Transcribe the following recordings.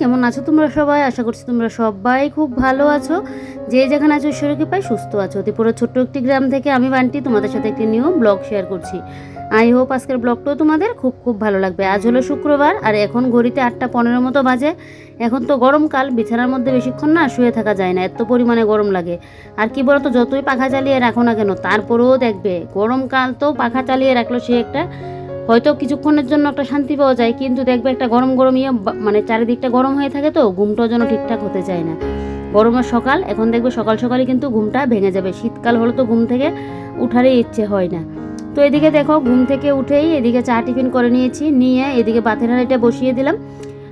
কেমন আছো তোমরা সবাই? আশা করছি তোমরা সবাই খুব ভালো আছো। যে যেখানে আছো ঈশ্বরকে পাই সুস্থ আছো। ত্রিপুরা ছোট্ট একটি গ্রাম থেকে আমি বান্টি, তোমাদের সাথে একটি নিউ ব্লগ শেয়ার করছি। আই হোপ আজকের ব্লগটাও তোমাদের খুব খুব ভালো লাগবে। আজ হলো শুক্রবার, আর এখন ঘড়িতে আটটা পনেরো মতো বাজে। এখন তো গরমকাল, বিছানার মধ্যে বেশিক্ষণ না শুয়ে থাকা যায় না, এত পরিমাণে গরম লাগে। আর কি বলতো, যতই পাখা চালিয়ে রাখো না কেন, তারপরেও দেখবে গরমকাল তো পাখা চালিয়ে রাখল সে একটা হয়তো কিছুক্ষণের জন্য একটা শান্তি পাওয়া যায়, কিন্তু দেখবে একটা গরম গরম ইয়ে মানে চারিদিকটা গরম হয়ে থাকে তো, ঘুমটাও যেন ঠিকঠাক হতে চায় না। গরমের সকাল, এখন দেখবে সকাল সকালে কিন্তু ঘুমটা ভেঙে যাবে। শীতকাল হলে তো ঘুম থেকে উঠারই ইচ্ছে হয় না। তো এদিকে দেখো, ঘুম থেকে উঠেই এদিকে চা টিফিন করে নিয়েছি, নিয়ে এদিকে বাথের হাঁড়িটা বসিয়ে দিলাম।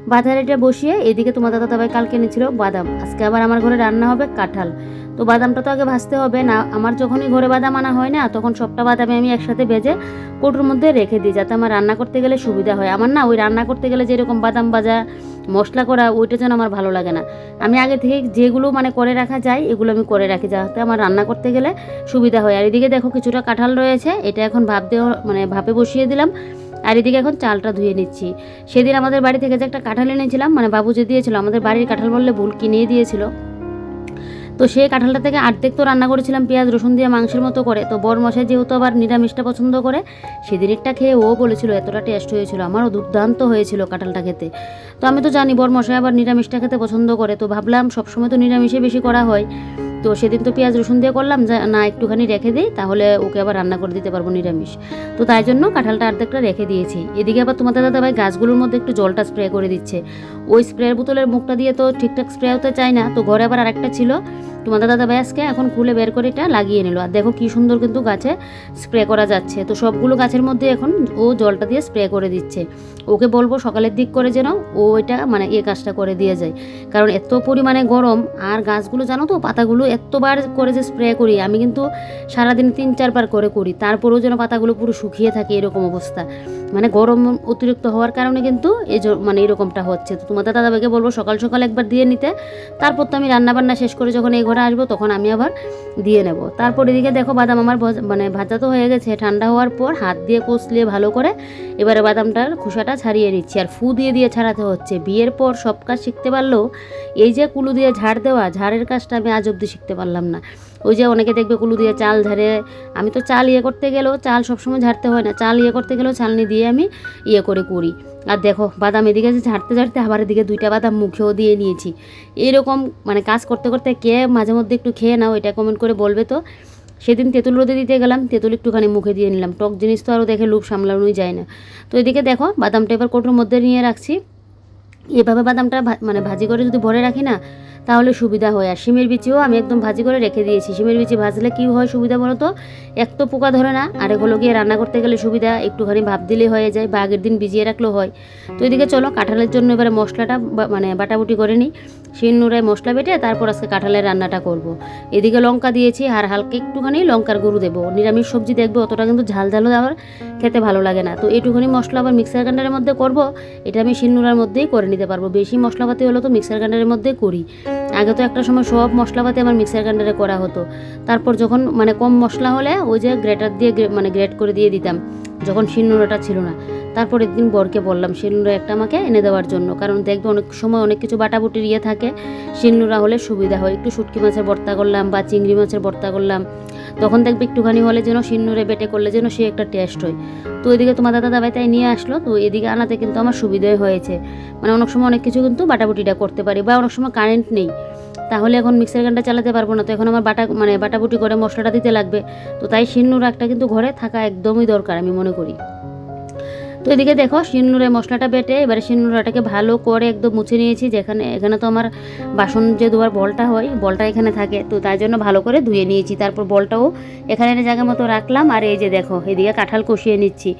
বাতের বসিয়ে এদিকে তোমার দাদা দাবাই কালকে এনেছিল বাদাম। আজকে আবার আমার ঘরে রান্না হবে কাঁঠাল। তো বাদামটা তো আগে ভাজতে হবে না, আমার যখনই ঘরে বাদাম আনা হয় না, তখন সবটা বাদামে আমি একসাথে ভেজে কৌটোর মধ্যে রেখে দিই, যাতে আমার রান্না করতে গেলে সুবিধা হয়। আমার না ওই রান্না করতে গেলে যেরকম বাদাম ভাজা, মশলা করা, ওইটা যেন আমার ভালো লাগে না। আমি আগে থেকে যেগুলো মানে করে রাখা যায়, এগুলো আমি করে রাখি, যাতে আমার রান্না করতে গেলে সুবিধা হয়। আর এদিকে দেখো কিছুটা কাঁঠাল রয়েছে, এটা এখন ভাপ দেওয়া মানে ভাপে বসিয়ে দিলাম। আর এদিকে এখন চালটা ধুয়ে নিচ্ছি। সেদিন আমাদের বাড়ি থেকে যে একটা কাঁঠাল এনেছিলাম মানে বাবু যে দিয়েছিল, আমাদের বাড়ির কাঁঠাল বললে ভুল কিনে দিয়েছিল। তো সেই কাঁঠালটা থেকে আর্ধেক তো রান্না করেছিলাম, পেঁয়াজ, রসুন দিয়ে মাংসের মতো করে। তো বর মশাই যেহেতু আবার নিরামিষটা পছন্দ করে, সেদিন একটা খেয়ে ও বলেছিল, এতটা টেস্ট হয়েছিল, আমারও দুর্দান্ত হয়েছিল কাঁঠালটা খেতে। তো আমি তো জানি বর মশাই আবার নিরামিষটা খেতে পছন্দ করে, তো ভাবলাম সবসময় তো নিরামিষে বেশি করা হয়। তো সেদিন তো পেঁয়াজ রসুন দিয়ে করলাম না একটুখানি রেখে দিই, তাহলে ওকে আবার রান্না করে দিতে পারব নিরামিষ। তো তাই জন্য কাঁঠালটা অর্ধেকটা রেখে দিয়েছি। এদিকে আবার তোমাদের দাদা ভাই গাছগুলোর মধ্যে একটু জলটা স্প্রে করে দিচ্ছে। ওই স্প্রের বোতলের মুখটা দিয়ে তো ঠিকঠাক স্প্রে হতে চায় না। তো ঘরে আবার আরেকটা ছিল। তোমাদের দাদা আজকে এখন খুলে বের করে এটা লাগিয়ে নিল। আর দেখো কি সুন্দর কিন্তু গাছে স্প্রে করা যাচ্ছে। তো সবগুলো গাছের মধ্যে এখন ও জলটা দিয়ে স্প্রে করে দিচ্ছে। ওকে বলব সকালের দিক করে যেন ও এটা মানে এ কাজটা করে দিয়ে যায়। কারণ এত পরিমাণে গরম, আর গাছগুলো জানো তো, পাতাগুলো এতবার করে যে স্প্রে করি, আমি কিন্তু সারাদিন তিন চারবার করে করি। তারপরেও যেন পাতাগুলো পুরো শুকিয়ে থাকে এরকম অবস্থা। মানে গরম অতিরিক্ত হওয়ার কারণে কিন্তু এই মানে এরকমটা হচ্ছে। তো তোমাদের দাদাভাইকে বলব সকাল সকাল একবার দিয়ে নিতে। তারপর তো আমি রান্না বান্না শেষ করে যখন এই ঘরে আসব তখন আমি আবার দিয়ে নেব। তারপর এদিকে দেখো বাদাম আমার মানে ভাজা তো হয়ে গেছে। ঠান্ডা হওয়ার পর হাত দিয়ে কষলিয়ে ভালো করে এবারে বাদামটার খোসাটা ছাড়িয়ে নিচ্ছি। আর ফু দিয়ে দিয়ে ছাড়াতে হচ্ছে। বিয়ের পর সব কাজ শিখতে পারলেও এই যে কুলু দিয়ে ঝাড় দেওয়া, ঝাড়ের কাজটা আমি আজ অব্দি শিখতে পারলাম না। ওই যে অনেকে দেখবে কুলু দিয়ে চাল ঝাড়ে। আমি তো চাল ইয়ে করতে গেলেও চাল সবসময় ঝাড়তে হয় না। চাল ইয়ে করতে গেলেও চালনি দিয়ে আমি ইয়ে করে করি। আর দেখো, বাদাম এদিকে যে ঝাড়তে ঝাড়তে আবার এদিকে দুইটা বাদাম মুখেও দিয়ে নিয়েছি। এরকম মানে কাজ করতে করতে কে মাঝে মধ্যে একটু খেয়ে নাও, এটা কমেন্ট করে বলবে তো। সেদিন তেঁতুল রোদে দিতে গেলাম, তেঁতুল একটুখানি মুখে দিয়ে নিলাম। টক জিনিস তো আরও দেখে লুপ সামলানোই যায় না। তো এদিকে দেখো, বাদামটা এবার কোটোর মধ্যে নিয়ে রাখছি। এভাবে বাদামটা মানে ভাজি করে যদি ভরে রাখি না, তাহলে সুবিধা হয়। আর শিমের বিচিও আমি একদম ভাজি করে রেখে দিয়েছি। শিমের বিচি ভাজলে কি হয় সুবিধা বলো তো এক তো পোকা ধরে না, আর হলো গিয়ে রান্না করতে গেলে সুবিধা, একটুখানি ভাব দিলেই হয়ে যায় বা আগের দিন ভিজিয়ে রাখলেও হয়। তো এদিকে চলো, কাঁঠালের জন্য এবারে মশলাটা মানে বাটাবুটি করে নিই। শিলনোড়ায় মশলা বেটে তারপর আজকে কাঁঠালের রান্নাটা করব। এদিকে লঙ্কা দিয়েছি, আর হালকা একটুখানি লঙ্কার গুঁড়ো দেবো। নিরামিষ সবজি দেখবে, অতটা কিন্তু ঝাল ঝালও আবার খেতে ভালো লাগে না। তো এইটুখানি মশলা আবার মিক্সার গ্রাইন্ডারের মধ্যে করব। এটা আমি শিলনোড়ার মধ্যেই করে নিতে পারব। বেশি মশলাপাতি হলো তো মিক্সার গ্রাইন্ডারের মধ্যে করি। আগে তো একটা সময় সব মশলাপাতি আমার মিক্সার গ্রাইন্ডারে করা হতো। তারপর যখন মানে কম মশলা হলে ওই যে গ্রেটার দিয়ে মানে গ্রেট করে দিয়ে দিতাম, যখন শিলনোড়াটা ছিল না। তারপর একদিন বরকে বললাম, শিলনোড়া একটা আমাকে এনে দেওয়ার জন্য। কারণ দেখবে অনেক সময় অনেক কিছু বাটাবুটির ইয়ে থাকে। শিলনোড়া হলে সুবিধা হয়। একটু শুটকি মাছের ভর্তা করলাম বা চিংড়ি মাছের ভর্তা করলাম। তখন দেখবে একটুখানি হলে যেন সিন্নুরে বেটে করলে যেন সে একটা টেস্ট হয়। তো এদিকে তোমার দাদা দাবাই তাই নিয়ে আসলো, তো এদিকে আনাতে কিন্তু আমার সুবিধাই হয়েছে। মানে অনেক সময় অনেক কিছু কিন্তু বাটাবুটিটা করতে পারি বা অনেক সময় কারেন্ট নেই। তাহলে এখন মিক্সার গ্রাইন্ডার চালাতে পারব না, তো এখন আমার বাটা মানে বাটাবুটি করে মশলাটা দিতে লাগবে। তো তাই সিন্নুর একটা কিন্তু ঘরে থাকা একদমই দরকার আমি মনে করি। তো এদিকে দেখো শিলনোড়ে মশলাটা বেটে এবারে শিলনোড়াটাকে ভালো করে একদম মুছে নিয়েছি, যেখানে, এখানে তো আমার বাসন যে ধোয়ার বলটা হয়, বলটা এখানে থাকে। তো তাই জন্য ভালো করে ধুয়ে নিয়েছি। তারপর বলটাও এখানে জায়গা মতো রাখলাম, আর এই যে দেখো, এদিকে কাঁঠাল কষিয়ে নিচ্ছি।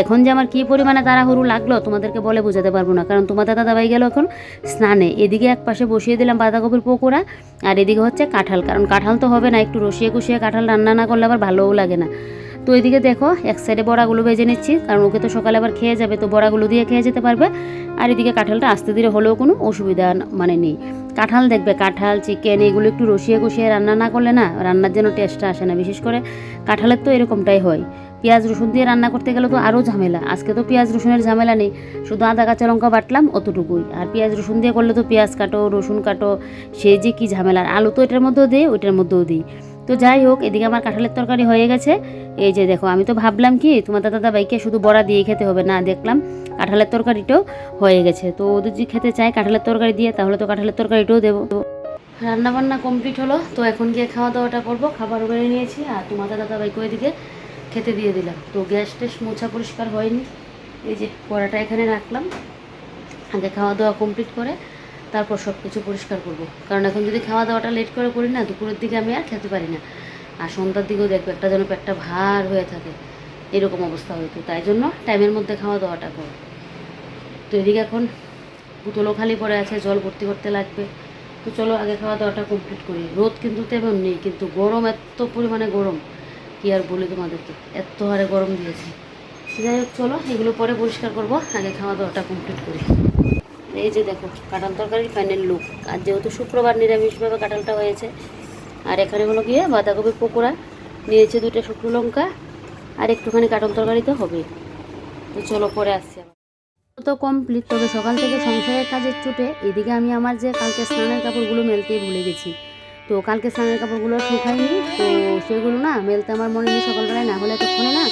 এখন যে আমার কী পরিমাণে তাড়াহুড়ো লাগল, তোমাদেরকে বলে বোঝাতে পারব না। কারণ তোমাদের দাদাভাই গেল এখন স্নানে। এদিকে এক পাশে বসিয়ে দিলাম বাঁধাকপির পকোড়া, আর এদিকে হচ্ছে কাঁঠাল। কারণ কাঁঠাল তো হবে না, একটু রসিয়ে কুষিয়ে কাঁঠাল রান্না না করলে আবার ভালোও লাগে না। তো এদিকে দেখো, এক সাইডে বড়াগুলো ভেজে নিচ্ছি, কারণ ওকে তো সকালে আবার খেয়ে যাবে, তো বড়াগুলো দিয়ে খেয়ে যেতে পারবে। আর এদিকে কাঁঠালটা আস্তে ধীরে হলেও কোনো অসুবিধা মানে নেই। কাঁঠাল দেখবে, কাঁঠাল চিকেন এগুলো একটু রসিয়ে কষিয়ে রান্না না করলে না, রান্নার জন্য টেস্টটা আসে না। বিশেষ করে কাঁঠালের তো এরকমটাই হয়। পেঁয়াজ, রসুন দিয়ে রান্না করতে গেলে তো আরও ঝামেলা। আজকে তো পেঁয়াজ, রসুনের ঝামেলা নেই, শুধু আদা, কাঁচা লঙ্কা বাটলাম অতটুকুই। আর পেঁয়াজ, রসুন দিয়ে করলে তো পেঁয়াজ কাটো, রসুন কাটো, সে যে কী ঝামেলা আর আলু তো এটার মধ্যেও দিই, ওইটার মধ্যেও দিই। তো যাই হোক, এদিকে আমার কাঁঠালের তরকারি হয়ে গেছে। এই যে দেখো, আমি তো ভাবলাম কি, তোমার দাদা দাবাইকে শুধু বড়া দিয়ে খেতে হবে, না দেখলাম কাঁঠালের তরকারিটাও হয়ে গেছে। তো ওদের যদি খেতে চায় কাঁঠালের তরকারি দিয়ে, তাহলে তো কাঁঠালের তরকারিটাও দেবো। রান্না বান্না কমপ্লিট হলো, তো এখন গিয়ে খাওয়া দাওয়াটা করব, খাবার বেড়ে নিয়েছি, আর তোমার দাদা দাবাইকে ওইদিকে খেতে দিয়ে দিলাম। তো গ্যাস ট্যাস মোছা পরিষ্কার হয়নি, এই যে কড়াটা এখানে রাখলাম। আগে খাওয়া দাওয়া কমপ্লিট করে তারপর সব কিছু পরিষ্কার করব। কারণ এখন যদি খাওয়া দাওয়াটা লেট করে করি না, দুপুরের দিকে আমি আর খেতে পারি না। আর সন্ধ্যার দিকেও দেখব, একটা যেন পেটটা ভার হয়ে থাকে। এরকম অবস্থা হয়তো। তাই জন্য টাইমের মধ্যে খাওয়া দাওয়াটা করো। তো এদিকে এখন বোতলও খালি পড়ে আছে, জল ভর্তি করতে লাগবে। তো চলো আগে খাওয়া দাওয়াটা কমপ্লিট করি। রোদ কিন্তু তেমন নেই, কিন্তু গরম এত পরিমাণে গরম। কি আর বলি তোমাদেরকে? এত হারে গরম দিয়েছে। যাই হোক, চলো এগুলো পরে পরিষ্কার করব, আগে খাওয়া দাওয়াটা কমপ্লিট করি। এই যে দেখো, কাঁঠাল তরকারির ফাইনাল লুক আর যেহেতু শুক্রবার নিরামিষভাবে কাঁঠালটা হয়েছে, আর এখানে হলো গিয়ে বাঁধাকপির পকোড়া, নিয়েছে দুটো শুকনো লঙ্কা, আর একটুখানি কাঁঠাল তরকারি তো হবে তো চলো পরে আসছি তো কমপ্লিট তবে সকাল থেকে সংসারের কাজের ছুটে এদিকে আমি আমার যে কালকে স্নানের কাপড়গুলো মেলতেই ভুলে গেছি। তো কালকে স্নানের কাপড়গুলো শুকাইনি তো সেগুলো না মেলতে আমার মনে নেই সকালবেলায়, না হলে তখনই না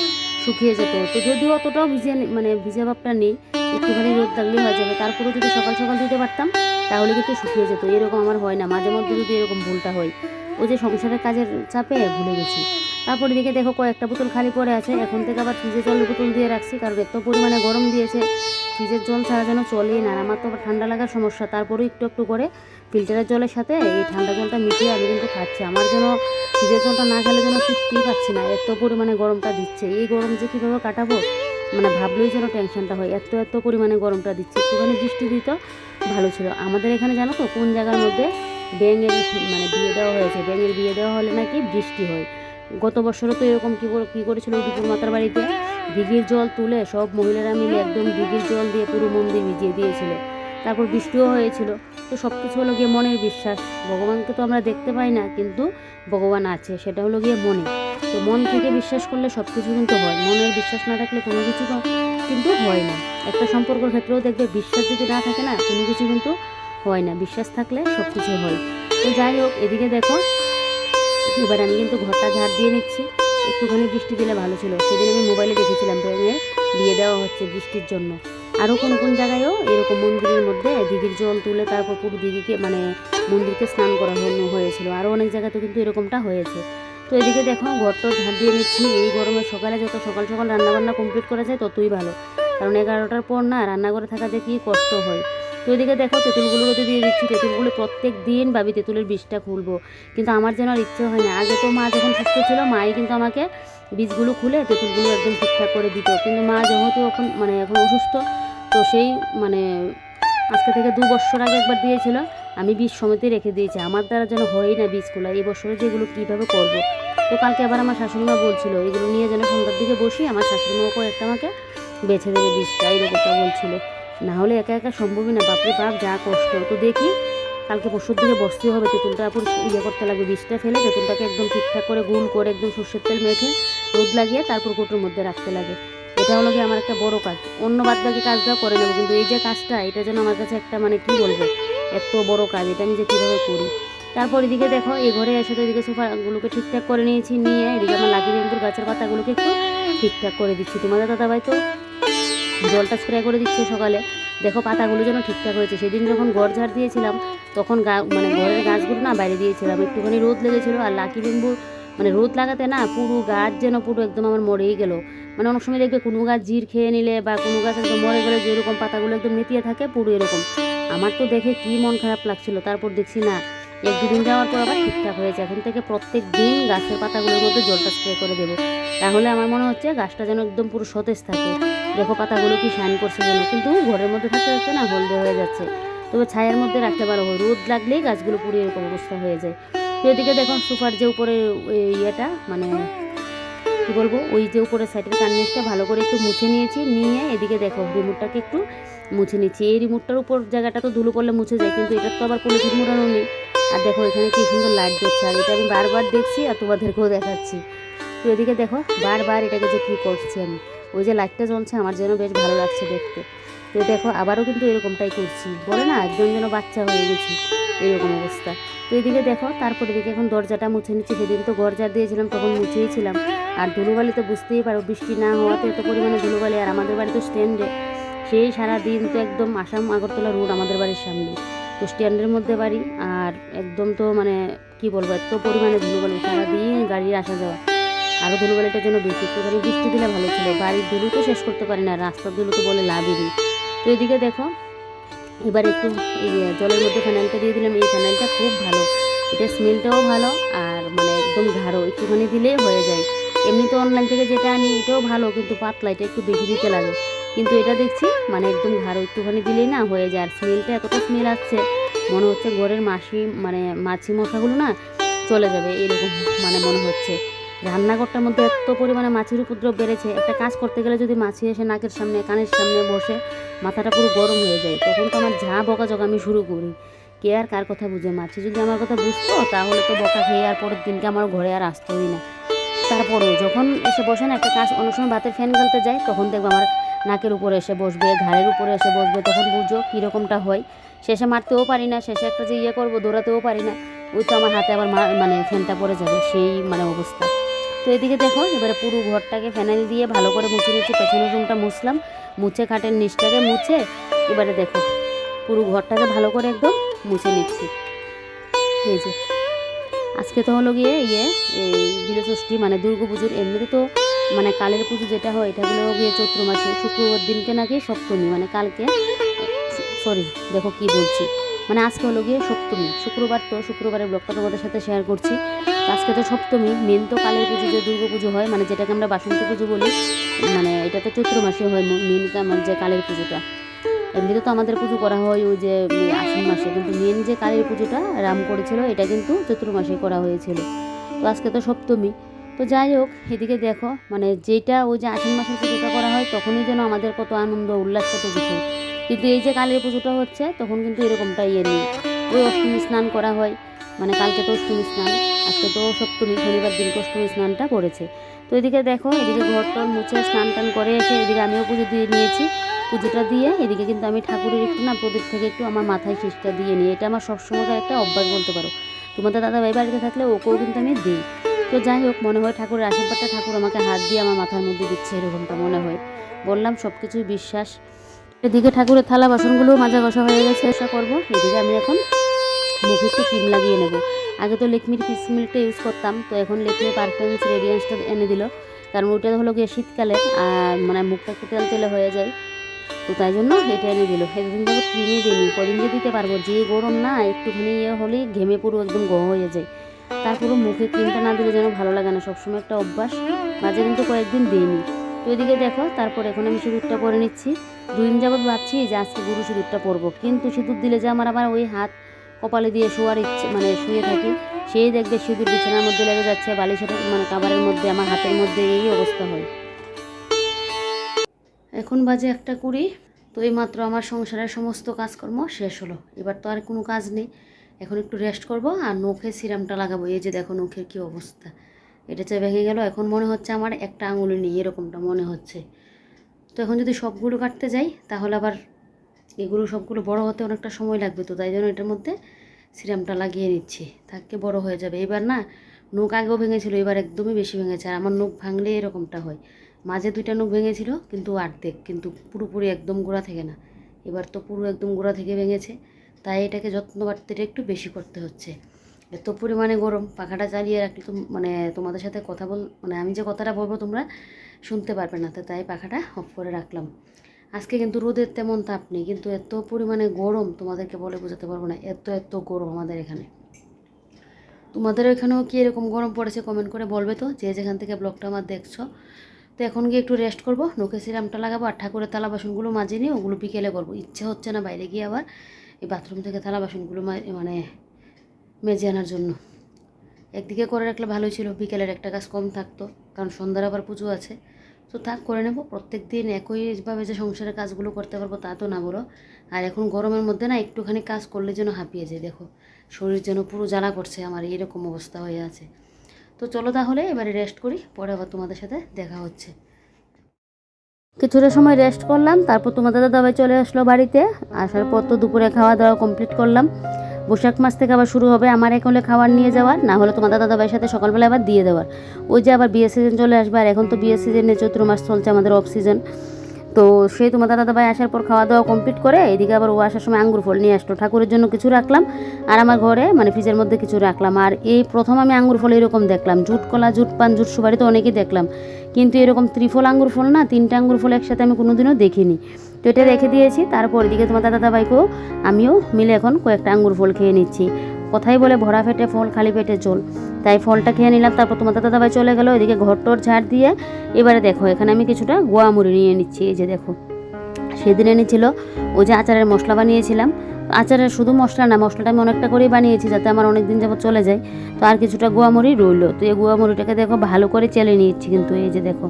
শুকিয়ে যেত। তো যদিও অতটাও ভিজে মানে ভিজে ভাবটা নেই একটুখানি রোদ লাগলেই হয়ে যাবে। তারপরেও যদি সকাল সকাল দিতে পারতাম, তাহলে কিন্তু শুকিয়ে যেত। এরকম আমার হয় না। মাঝে মধ্যে যদি এরকম ভুলটা হয়। ওই যে সংসারের কাজের চাপে ভুলে গেছি। তারপর দিকে দেখো কয়েকটা বোতল খালি পড়ে আছে। এখন থেকে আবার ফ্রিজে জল বোতল দিয়ে রাখছি। কারণ এত পরিমাণে গরম দিয়েছে। ফ্রিজের জল ছাড়া যেন চলেই না। আমার তো আবার ঠান্ডা লাগার সমস্যা। তারপরেও একটু একটু করে ফিল্টারের জলের সাথে এই ঠান্ডা জলটা মিশিয়ে আমি কিন্তু খাচ্ছি। আমার যেন ফ্রিজের জলটা না খেলে যেন তৃপ্তিই পাচ্ছি না। এত পরিমাণে গরমটা দিচ্ছে। এই গরম যে কীভাবে কাটাবো মানে ভাবলেই যেন টেনশনটা হয়। এত এত পরিমাণে গরমটা দিচ্ছে, একটুখানি বৃষ্টি দিত ভালো ছিল। আমাদের এখানে জানো তো, কোন জায়গার মধ্যে ব্যাঙের মানে বিয়ে দেওয়া হয়েছে। ব্যাঙের বিয়ে দেওয়া হলে নাকি বৃষ্টি হয়। গত বছরও তো এরকম কী করে কী করেছিল দুপুর মাতার বাড়িতে? দিঘির জল তুলে সব মহিলারা মিলে একদম দিঘির জল দিয়ে পুরো মন্দির ভিজিয়ে দিয়েছিল। তারপর বৃষ্টিও হয়েছিল। তো সব কিছু হলো গিয়ে মনের বিশ্বাস। ভগবানকে তো আমরা দেখতে পাই না, কিন্তু ভগবান আছে, সেটা হলো গিয়ে মনে। তো মন থেকে বিশ্বাস করলে সব কিছু কিন্তু হয়। মনের বিশ্বাস না থাকলে কোনো কিছু কিন্তু হয় না। একটা সম্পর্কের ক্ষেত্রেও দেখবে বিশ্বাস যদি না থাকে না, কোনো কিছু কিন্তু হয় না। বিশ্বাস থাকলে সব কিছু হয়। তো যাই হোক, এদিকে দেখো, এবার আমি কিন্তু ঘরটা ঝাড় দিয়ে নিচ্ছি। একটুখানি বৃষ্টি দিলে ভালো ছিল। সেদিন আমি মোবাইলে দেখেছিলাম ব্যাঙের দিয়ে দেওয়া হচ্ছে বৃষ্টির জন্য। আরও কোন কোন জায়গায়ও এরকম মন্দিরের মধ্যে দিঘির জল তুলে তারপর পুরো দিঘিকে মানে মন্দিরকে স্নান করা হয়ে- হয়েছিল। আরও অনেক জায়গাতে কিন্তু এরকমটা হয়েছে। তো এদিকে দেখো ঘরটা ঝাড় দিয়ে নিচ্ছি। এই গরমের সকালে যত সকাল সকাল রান্নাবান্না কমপ্লিট করা যায়, ততই ভালো। কারণ এগারোটার পর না রান্নাঘরে থাকা যে কী কষ্ট হয়। তো এদিকে দেখো তেঁতুলগুলো রোদে দিয়ে দিচ্ছি। তেঁতুলগুলো প্রত্যেক দিন ভাবি তেঁতুলের বীজটা খুলবো। কিন্তু আমার যেন আর ইচ্ছে হয় না। আগে তো মা যখন সুস্থ ছিল, মাই কিন্তু আমাকে বীজগুলো খুলে তেঁতুলগুলো একদম ঠিকঠাক করে দিত। কিন্তু মা যেহেতু এখন মানে এখন অসুস্থ, তো সেই মানে আজকে থেকে দু বছর আগে একবার দিয়েছিল, আমি বীজ সমিতি রেখে দিয়েছি। আমার দ্বারা যেন হয় না বীজগুলো এই বছরে যেগুলো কীভাবে করব? তো কালকে আবার আমার শাশুড়িমা বলছিল, এগুলো নিয়ে যেন সন্ধ্যার দিকে বসি, আমার শাশুড়িমাকেও একটা আমাকে বেছে দেবে বীজটা। এইরকমটা বলছিল। না হলে একা একা সম্ভবই না, বাপরে বাপ, যা কষ্ট। তো দেখি, কালকে পরশুর দিকে বসতে হবে, তেঁতুলটা পরিষ্কার ইয়ে করতে লাগবে, বীজটা ফেলে তেঁতুলটাকে একদম ঠিকঠাক করে গুল করে একদম সর্ষের তেল মেখে রোদ লাগিয়ে তারপর কোটোর মধ্যে রাখতে লাগে। এটা হলো গিয়ে আমার একটা বড় কাজ। অন্য বাদ বাকি কাজটাও করে নেব, কিন্তু এই যে কাজটা, এটা যেন আমার কাছে একটা মানে কি বলব, এত বড় কাজ, এটা আমি যে কীভাবে করি? তারপর এদিকে দেখো, এই ঘরে এসে তো এদিকে সোফাগুলোকে ঠিকঠাক করে নিয়েছি, নিয়ে এদিকে আমার লাকি বেম্বুর গাছের পাতাগুলোকে একটু ঠিকঠাক করে দিচ্ছি। তোমাদের দাদাভাই তো জলটা স্প্রে করে দিচ্ছে সকালে। দেখো পাতাগুলো যেন ঠিকঠাক হয়েছে। সেদিন যখন ঘর ঝাড় দিয়েছিলাম, তখন গা মানে ঘরের গাছগুলো না বাইরে দিয়েছিলাম। একটুখানি রোদ লেগেছিলো আর লাকি বেম্বুর মানে রোদ লাগাতে না পুরো গাছ যেন পুরো একদম আমার মরেই গেল। মানে অনেক সময় দেখবে কোনো গাছ জির খেয়ে নিলে বা কোনো গাছ একদম মরে গেলে যেরকম পাতাগুলো একদম নেতিয়ে থাকে পুরো এরকম। আমার তো দেখে কি মন খারাপ লাগছিল, তারপর দেখছি না, এক দুদিন যাওয়ার পর আবার ঠিকঠাক হয়েছে। এখন থেকে প্রত্যেক দিন গাছের পাতাগুলোর মধ্যে জলটা স্প্রে করে দেবো। তাহলে আমার মনে হচ্ছে গাছটা যেন একদম পুরো সতেজ থাকে। দেখো পাতাগুলো কি শাইন করছে যেন, কিন্তু ঘরের মধ্যে থাকতে থাকতে না হলদে হয়ে যাচ্ছে। তবে ছায়ার মধ্যে রাখতে পারো রোদ লাগলেই গাছগুলো পুরো এরকম অবস্থা হয়ে যায়। এদিকে দেখো সুপার যে উপরে ইয়েটা মানে কী বলব, ওই যে উপরে সাইডের কার্নিশটা ভালো করে একটু মুছে নিয়েছি, নিয়ে এদিকে দেখো রিমোটটাকে একটু মুছে নিচ্ছি। এই রিমোটটার উপর জায়গাটা তো ধুলো পড়লে মুছে যায়, কিন্তু এটার তো আবার কোনো পলিথিন মোড়ানো নেই। আর দেখো এখানে কি সুন্দর লাইট দিচ্ছে, আর এটা আমি বারবার দেখছি আর তোমাদেরকেও দেখাচ্ছি। তো এদিকে দেখো বারবার এটাকে যে কী করছি আমি, ওই যে লাইটটা জ্বলছে, আমার যেন বেশ ভালো লাগছে দেখতে। তো দেখো আবারও কিন্তু এরকমটাই করছি, বলে না একজন যেন বাচ্চা হয়ে গেছি। এরকম অবস্থা। তো এদিকে দেখো, তারপরে দিকে এখন দরজাটা মুছে নিচ্ছি। সেদিন তো গরজা দিয়েছিলাম, তখন মুছেইছিলাম। আর ধুলোবালি তো বুঝতেই পারো, বৃষ্টি না হওয়াতে এত পরিমাণে ধুলোবালি, আর আমাদের বাড়ি তো স্ট্যান্ডে। সেই সারা দিন তো একদম আসাম আগরতলা রোড আমাদের বাড়ির সামনে। তো স্ট্যান্ডের মধ্যে বাড়ি, আর একদম তো মানে কি বলব, এত পরিমাণে ধুলোবালি, সারাদিন গাড়ির আসা যাওয়া। আরও ধুলোবালিটার যেন বেশি একটুখানি বৃষ্টি দিলে ভালো ছিল। বাড়ির ধুলো তো শেষ করতে পারি না, রাস্তার ধুলো তো বলে লাভই নেই। তো এদিকে দেখো এবার একটু জলের মধ্যে ফ্যানাইলটা দিয়ে দিলাম। এই ফ্যানাইলটা খুব ভালো। এটা স্মেলটাও ভালো আর মানে একদম ঘাড়ো একটুখানি দিলেই হয়ে যায়। এমনি তো অনলাইন থেকে যেটা আনি, এটাও ভালো, কিন্তু পাতলা, এটা একটু বেশি দিতে লাগে। কিন্তু এটা দেখছি মানে একদম ঘাড়ো একটুখানি দিলেই না হয়ে যায়। আর স্মেলটা এতটা স্মেল আসছে, মনে হচ্ছে ঘরের মাসি মানে মাছি মশাগুলো না চলে যাবে, এরকম মানে মনে হচ্ছে। রান্নাঘরটার মধ্যে এত পরিমাণে মাছির উপদ্রব বেড়েছে, একটা কাজ করতে গেলে যদি মাছি এসে নাকের সামনে, কানের সামনে বসে মাথাটা পুরো গরম হয়ে যায়, তখন তো আমার যা বকাঝকা আমি শুরু করি। কে আর কার কথা বুঝে মাছি? যদি আমার কথা বুঝতো, তাহলে তো বকা খেয়ে আর পরের দিনকে আমার ঘরে আর আসতোই না। তারপরেও যখন এসে বসে না, একটা কাজ অন্য সময় ভাতের ফ্যান গালতে যায়, তখন দেখব আমার নাকের উপরে এসে বসবে, ঘাড়ের উপরে এসে বসবে, তখন বুঝো কীরকমটা হয়। শেষে মারতেও পারি না, শেষে একটা যে ইয়ে করব, দৌড়াতেও পারি না, ওই তো আমার হাতে আবার মানে ফ্যানটা পড়ে যাবে, সেই মানে অবস্থা। তো এদিকে দেখো, এবারে পুরো ঘরটাকে ফ্যানাইল দিয়ে ভালো করে মুছে নিচ্ছি পেছনের রুমটা মুছলাম, মুছে খাটের নিচটাকে মুছে এবারে দেখো, পুরো ঘরটাকে ভালো করে একদম মুছে নিচ্ছি। এই যে, আজকে তো হলো গিয়ে ইয়ে এই বীরষষ্ঠী মানে দুর্গা পুজোর। এমনিতে তো মানে কালের পুজো যেটা হয়, এটা হলো গিয়ে চৈত্র মাসে, শুক্রবার দিনকে নাকি সপ্তমী মানে কালকে সরি দেখো কি বলছি। মানে আজকে হলো গিয়ে সপ্তমী। শুক্রবার তো, শুক্রবারের ব্লগটা তোমাদের সাথে শেয়ার করছি। আজকে তো সপ্তমী মেন তো কালের পুজো, যে দুর্গা পুজো হয় মানে যেটাকে আমরা বাসন্তী পুজো বলি মানে এটা তো চৈত্র মাসে হয় মেন মানে যে কালের পুজোটা। এমনিতে তো আমাদের পুজো করা হয় ওই যে আশ্বিন মাসে। কিন্তু মেন যে কালীর পুজোটা রাম করেছিল, এটা কিন্তু চৈত্র মাসে করা হয়েছিল। তো আজকে তো সপ্তমী। তো যাই হোক, এদিকে দেখো মানে যেটা ওই যে আশ্বিন মাসের পুজোটা করা হয়, তখনই যেন আমাদের কত আনন্দ, উল্লাস, কত কিছু। কিন্তু এই যে কালীর পুজোটা হচ্ছে, তখন কিন্তু এরকমটা ইয়ে নেই। ওই অষ্টমী স্নান করা হয় মানে কালকে তো অষ্টমী স্নান, আজকে তো সপ্তমী, শনিবার দিনকে অষ্টমী স্নানটা করেছে। তো এদিকে দেখো, এদিকে ঘর টর মুছে স্নান টান করে এসে এদিকে আমিও পুজো দিয়ে নিয়েছি। পুজোটা দিয়ে এদিকে কিন্তু আমি ঠাকুরের একটু না প্রদীপ থেকে একটু আমার মাথায় শীষটা দিয়ে নিই। এটা আমার সবসময়কার একটা অভ্যাস বলতে পারো। তোমাদের দাদা ভাই বাড়িতে থাকলে ওকেও কিন্তু আমি দিই। তো যাই হোক, মনে হয় ঠাকুরের আশীর্বাদটা ঠাকুর আমাকে হাত দিয়ে আমার মাথার মধ্যে দিচ্ছে, এরকমটা মনে হয়। বললাম সব কিছুই বিশ্বাস। এদিকে ঠাকুরের থালা বাসনগুলো মাজা ঘষা হয়ে গেছে। আশা করব। এদিকে আমি এখন মুখে একটু ক্রিম লাগিয়ে নেব। আগে তো লেকমির পিস মিল্কটা ইউজ করতাম, তো এখন লেকমির পারফিউমস রেডিয়েন্সটা এনে দিল। কারণ ওইটা হলো গিয়ে শীতকালে, আর মানে মুখটা একটু তেল তেলে হয়ে যায়। তো তাই জন্য এটা এনে দিল। এতদিন যাব ক্রিমই দিইনি। কদিন যে দিতে পারব, যে গরম না, একটুখানি ইয়ে হলেই ঘেমে পুরো একদম গহ হয়ে যায়। তারপরে মুখে ক্রিমটা না দিলে যেন ভালো লাগে না। সবসময় একটা অভ্যাস। মাঝে কিন্তু কয়েকদিন দিইনি। তো এদিকে দেখো, তারপর এখন আমি সিঁদুরটা পরে নিচ্ছি। দুই দিন যাবত ভাবছি যে আজকে গুরু সিঁদুরটা পরবো। কিন্তু সিঁদুর দিলে যে আমার আবার ওই হাত কপালে দিয়ে শোয়ার ইচ্ছে মানে শুয়ে থাকি, সেই দেখবে সিঁদুর বিছানার মধ্যে লেগে যাচ্ছে, বালিশের মানে কাবারের মধ্যে, আমার হাতের মধ্যে এই অবস্থা হয়। এখন বাজে একটা কুড়ি, তো এই মাত্র আমার সংসারের সমস্ত কাজকর্ম শেষ হলো। এবার তো আর কোনো কাজ নেই, এখন একটু রেস্ট করব আর নখে সিরামটা লাগাবো। এই যে দেখো নখের কী অবস্থা। এটা যে ভেঙে গেল, এখন মনে হচ্ছে আমার একটা আঙুলে নেই, এরকমটা মনে হচ্ছে। তো এখন যদি সবগুলো কাটতে যাই, তাহলে আবার এগুলো সবগুলো বড় হতে অনেকটা সময় লাগবে তো, তাই জন্য এটার মধ্যে সিরামটা লাগিয়ে নিচ্ছি। থাককে বড় হয়ে যাবে। এবার না, নখ আগেও ভেঙেছিল, এবার একদমই বেশি ভেঙেছে। আর আমার নখ ভাঙলে এরকমটা হয়। মাঝে দুইটা নখ ভেঙেছিল, কিন্তু আর্ধেক কিন্তু পুরোপুরি একদম গোড়া থেকে না। এবার তো পুরো একদম গোড়া থেকে ভেঙেছে। তাই এটাকে যত্ন বাড়তে একটু বেশি করতে হচ্ছে। এত পরিমাণে গরম, পাখাটা চালিয়ে রাখলে তো মানে তোমাদের সাথে কথা বল মানে আমি যে কথাটা বলব তোমরা শুনতে পারবে না, তো তাই পাখাটা অফ করে রাখলাম। আজকে কিন্তু রোদের তেমন তাপ নেই, কিন্তু এত পরিমাণে গরম, তোমাদেরকে বলে বোঝাতে পারব না, এত এত গরম আমাদের এখানে। তোমাদের এখানেও কি এরকম গরম পড়েছে কমেন্ট করে বলবে তো, যে যেখান থেকে ব্লগটা আমার দেখছ। তো এখন গিয়ে একটু রেস্ট করব নোকে সিরামটা লাগাবো আর ঠাকুরের থালা বাসনগুলো মাঝে নিয়ে ওগুলো বিকেলে করব। ইচ্ছে হচ্ছে না বাইরে গিয়ে আবার এই বাথরুম থেকে থালা বাসনগুলো মানে মেজে আনার জন্য। একদিকে করে রাখলে ভালোই ছিল, বিকেলের একটা কাজ কম থাকতো, কারণ সন্ধ্যার আবার পুজো আছে। তো থাক, করে নেব, প্রত্যেক দিন একইভাবে যে সংসারের কাজগুলো করতে পারব তা তো না বলো। আর এখন গরমের মধ্যে না, একটুখানি কাজ করলে যেন হাঁপিয়ে যায়, দেখো। শরীর যেন পুরো জ্বালা করছে আমার, এরকম অবস্থা হয়ে আছে। তো চলো তাহলে, এবারে রেস্ট করি, পরে আবার তোমাদের সাথে দেখা হচ্ছে। কিছুটা সময় রেস্ট করলাম, তারপর তোমাদের দাদাভাই চলে আসলো বাড়িতে। আসার পর তো দুপুরে খাওয়া দাওয়া কমপ্লিট করলাম। বৈশাখ মাস থেকে আবার শুরু হবে আমার এখন খাবার নিয়ে যাওয়ার, না হলে তোমাদের দাদাভাইয়ের সাথে সকালবেলা আবার দিয়ে দেওয়ার। ওই যে আবার বিয়ে সিজন চলে আসবে, আর এখন তো বিয়ে সিজনে চৈত্র মাস চলছে আমাদের অফ সিজন তো সেই তোমার দাদা ভাই আসার পর খাওয়া দাওয়া কমপ্লিট করে এদিকে আবার ও আসার সময় আঙ্গুর ফল নিয়ে আসলো। ঠাকুরের জন্য কিছু রাখলাম আর আমার ঘরে মানে ফ্রিজের মধ্যে কিছু রাখলাম। আর এই প্রথম আমি আঙ্গুর ফল এরকম দেখলাম। জুট কলা, জুট পান, জুট সুপারি তো অনেকেই দেখলাম। কিন্তু এরকম ত্রিফল আঙ্গুর ফল না, তিনটা আঙ্গুর ফল একসাথে আমি কোনোদিনও দেখিনি। তো এটা রেখে দিয়েছি। তারপর এদিকে তোমার দাদা ভাইকেও আমিও মিলে এখন কয়েকটা আঙ্গুর ফল খেয়ে নিচ্ছি। কথাই বলে ভরা পেটে ফল, খালি পেটে চল তাই ফলটা খেয়ে নিলাম, তারপর তোমার দাদা ভাই চলে গেলো, এদিকে ঘর টর ঝাড় দিয়ে। এবারে দেখো, এখানে আমি কিছুটা গোয়া মুড়ি নিয়ে নিচ্ছি, এই যে দেখো। সেদিন এনেছিল, ওই যে আচারের মশলা বানিয়েছিলাম। আচারের শুধু মশলা না, মশলাটা আমি অনেকটা করেই বানিয়েছি, যাতে আমার অনেক দিন যাবত চলে যায়। তো আর কিছুটা গোয়ামুড়ি রইল। তো এই গোয়ামুড়িটাকে দেখো ভালো করে চেলে নিয়েছি কিন্তু, এই যে দেখো।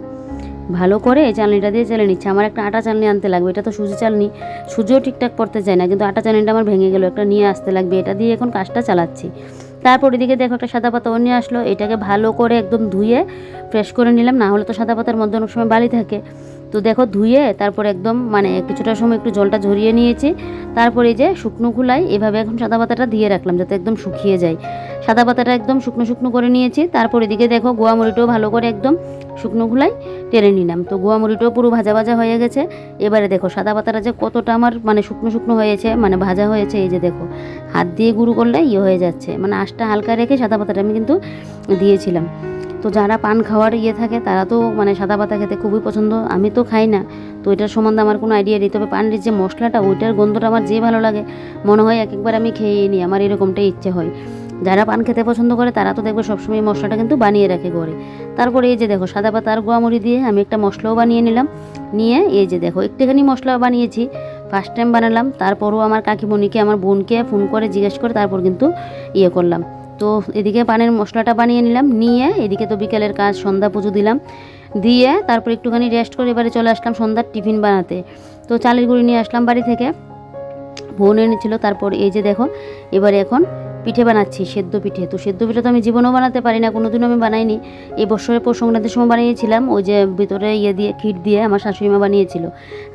ভালো করে এই চালনিটা দিয়ে চালিয়ে নিচ্ছে। আমার একটা আটা চালনি আনতে লাগবে, এটা তো সুজি চালনি। সুজিও ঠিকঠাক পড়তে চায় না, কিন্তু আটা চালনিটা আমার ভেঙে গেলো, একটা নিয়ে আসতে লাগবে, এটা দিয়ে এখন কাজটা চালাচ্ছি। তারপর এদিকে দেখো একটা সাদা পাতা নিয়ে আসলো, এটাকে ভালো করে একদম ধুয়ে ফ্রেশ করে নিলাম, না হলে তো সাদা পাতার মধ্যে অনেক সময় বালি থাকে। তো দেখো ধুয়ে তারপর একদম মানে কিছুটা সময় একটু জলটা ঝরিয়ে নিয়েছি। তারপর যে শুকনো খুলাই, এভাবে এখন সাদা পাতাটা দিয়ে রাখলাম যাতে একদম শুকিয়ে যায়। সাদা পাতাটা একদম শুকনো শুকনো করে নিয়েছি। তারপর এদিকে দেখো গোয়া মুড়িটাও ভালো করে একদম শুকনো খুলাই টেনে নিলাম। তো গোয়া মুড়িটাও পুরো ভাজা ভাজা হয়ে গেছে। এবারে দেখো সাদা পাতাটা যে কতটা আমার মানে শুকনো শুকনো হয়েছে মানে ভাজা হয়েছে, এই যে দেখো। হাত দিয়ে গুঁড়ো করলে ইয়ে হয়ে যাচ্ছে। মানে আঁশটা হালকা রেখে সাদা পাতাটা আমি কিন্তু দিয়েছিলাম। তো যারা পান খাওয়ার ইয়ে থাকে, তারা তো মানে সাদা পাতা খেতে খুবই পছন্দ। আমি তো খাই না। তো এটার সম্বন্ধে আমার কোনো আইডিয়া নেই। তবে পানের যে মশলাটা, ওইটার গন্ধটা আমার যে ভালো লাগে, মনে হয় এক একবার আমি খেয়েই নিই। আমার এরকমটাই ইচ্ছে হয়। যারা পান খেতে পছন্দ করে, তারা তো দেখবে সবসময় মশলাটা কিন্তু বানিয়ে রাখে ঘরে। তারপরে এই যে দেখো, সাদা পাতা আর গোয়ামুড়ি দিয়ে আমি একটা মশলাও বানিয়ে নিলাম। নিয়ে এই যে দেখো, একটুখানি মশলা বানিয়েছি। ফার্স্ট টাইম বানালাম। তারপরও আমার কাকিমণিকে, আমার বোনকে ফোন করে জিজ্ঞেস করে তারপর কিন্তু ইয়ে করলাম। তো এদিকে পানের মশলাটা বানিয়ে নিলাম, নিয়ে এদিকে তো বিকেলের কাজ, সন্ধ্যা পুজো দিলাম। দিয়ে তারপর একটুখানি রেস্ট করে এবারে চলে আসলাম সন্ধ্যার টিফিন বানাতে। তো চালের গুঁড়ি নিয়ে আসলাম বাড়ি থেকে। বোন এনেছিল তারপর এই যে দেখো, এবারে এখন পিঠে বানাচ্ছি, সেদ্ধ পিঠে। তো সেদ্ধ পিঠে তো আমি জীবনেও বানাতে পারি না, কোনোদিনও আমি বানাইনি। এই বছরের পর সংক্রান্তির সময় বানিয়েছিলাম, ওই যে ভিতরে ইয়ে দিয়ে খিট দিয়ে আমার শাশুড়ি মা বানিয়েছিল।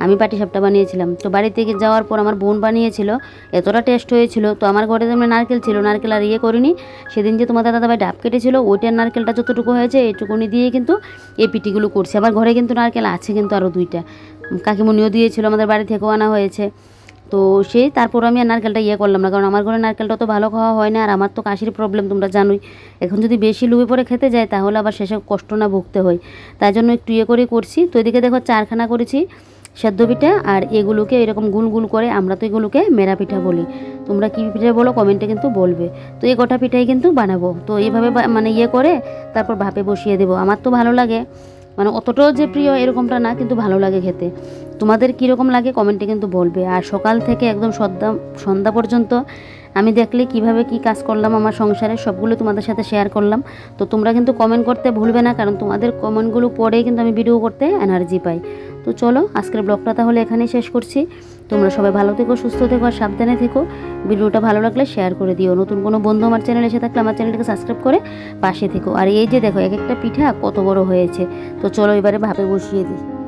আমি পাটি সাপটা বানিয়েছিলাম। তো বাড়ি থেকে যাওয়ার পর আমার বোন বানিয়েছিল, এতটা টেস্ট হয়েছিল। তো আমার ঘরে যেমন নারকেল ছিল, নারকেল আর ইয়ে করিনি। সেদিন যে তোমাদের দাদাভাই ডাব কেটেছিল, ওইটার নারকেলটা যতটুকু হয়েছে, এইটুকুনি দিয়ে কিন্তু এই পিঠিগুলো করছি। আমার ঘরে কিন্তু নারকেল আছে কিন্তু আরও দুইটা। কাকিমণিও দিয়েছিল, আমাদের বাড়ি থেকেও আনা হয়েছে। তো সেই তারপর আমি আর নারকেলটা ইয়ে করলাম না, কারণ আমার ঘরে নারকেলটা তো ভালো খাওয়া হয় না আর আমার তো কাশির প্রবলেম তোমরা জানোই। এখন যদি বেশি লুবে পরে খেতে যায়, তাহলে আবার শেষে কষ্ট না ভুগতে হয়। তাই জন্য একটু ইয়ে করেই করছি। তো এদিকে দেখো চারখানা করেছি সেদ্ধ পিঠা, আর এগুলোকে এরকম গুল গুল করে আমরা তো এগুলোকে মেরা পিঠা বলি। তোমরা কী পিঠা বলো, কমেন্টে কিন্তু বলবে। তো এই গোটা পিঠাই কিন্তু বানাবো। তো এইভাবে মানে ইয়ে করে তারপর ভাপে বসিয়ে দেবো। আমার তো ভালো লাগে। মানে অতটাও যে প্রিয় এরকমটা না, কিন্তু ভালো লাগে খেতে। তোমাদের কীরকম লাগে কমেন্টে কিন্তু বলবে। আর সকাল থেকে একদম সন্ধ্যা সন্ধ্যা পর্যন্ত আমি দেখলে কীভাবে কি কাজ করলাম, আমার সংসারে সবগুলো তোমাদের সাথে শেয়ার করলাম। তো তোমরা কিন্তু কমেন্ট করতে ভুলবে না, কারণ তোমাদের কমেন্টগুলো পড়েই কিন্তু আমি ভিডিও করতে এনার্জি পাই। তো চলো, আজকের ব্লগটা তাহলে এখানেই শেষ করছি। তোমরা সবাই ভালো থেকো, সুস্থ থেকো আর সাবধানে থেকো। ভিডিওটা ভালো লাগলে শেয়ার করে দিও। নতুন কোনো বন্ধু আমার চ্যানেলে এসে থাকলে আমার চ্যানেলটাকে সাবস্ক্রাইব করে পাশে থেকো। আর এই যে দেখো, এক একটা পিঠা কত বড় হয়েছে। তো চলো এবারে ভাপে বসিয়ে দিই।